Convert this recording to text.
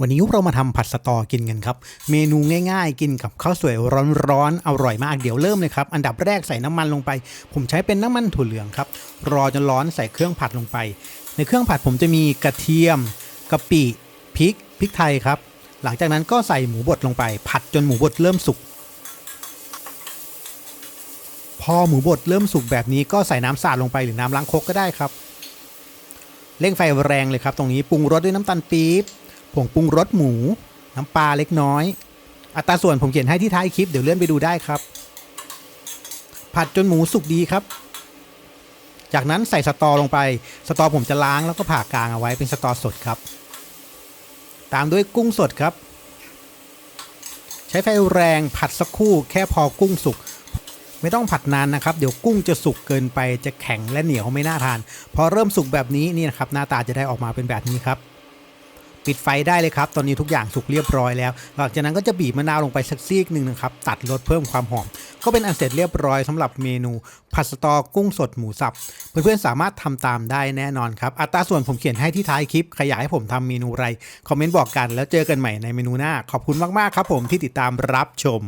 วันนี้เรามาทำผัดสตอกินกันครับ เมนูง่ายๆ กินกับข้าวสวยร้อนๆอร่อยมากเดี๋ยวเริ่มเลยครับอันดับแรกใส่น้ำมันลงไป ผมใช้เป็นน้ำมันถั่วเหลืองครับรอจนร้อนใส่เครื่องผัดลงไป ในเครื่องผัดผมจะมีกระเทียมกะปิพริกพริกไทยครับ หลังจากนั้นก็ใส่หมูบดลงไป ผัดจนหมูบดเริ่มสุกพอหมูบดเริ่มสุกแบบนี้ก็ใส่น้ำสาดลงไปหรือน้ำล้างคกก็ได้ครับเร่งไฟแรงเลยครับ ตรงนี้ปรุงรสด้วยน้ำตาลปี๊บ ผงปรุงรสหมู น้ำปลาเล็กน้อย อัตราส่วนผมเขียนให้ที่ท้ายคลิปเดี๋ยวเลื่อนไปดูได้ครับ ผัดจนหมูสุกดีครับ จากนั้นใส่สตอลงไป สตอผมจะล้างแล้วก็ผ่ากลางเอาไว้เป็นสตอสดครับ ตามด้วยกุ้งสดครับ ใช้ไฟแรงผัดสักครู่แค่พอกุ้งสุกไม่ต้องผัดนานนะครับ เดี๋ยวกุ้งจะสุกเกินไปจะแข็งและเหนียวไม่น่าทาน พอเริ่มสุกแบบนี้นี่นะครับหน้าตาจะได้ออกมาเป็นแบบนี้ครับ ปิดไฟได้เลยครับ ตอนนี้ทุกอย่างสุกเรียบร้อยแล้ว หลังจากนั้นก็จะบีบมะนาวลงไปสักซีกหนึ่งนะครับ ตัดรสเพิ่มความหอม ก็เป็นอันเสร็จเรียบร้อยสำหรับเมนูผัดสตอกุ้งสดหมูสับ เพื่อนๆสามารถทำตามได้แน่นอนครับ อัตราส่วนผมเขียนให้ที่ท้ายคลิปใครอยากให้ผมทำเมนูอะไร คอมเมนต์บอกกันแล้วเจอกันใหม่ในเมนูหน้า ขอบคุณมากๆครับผมที่ติดตามรับชม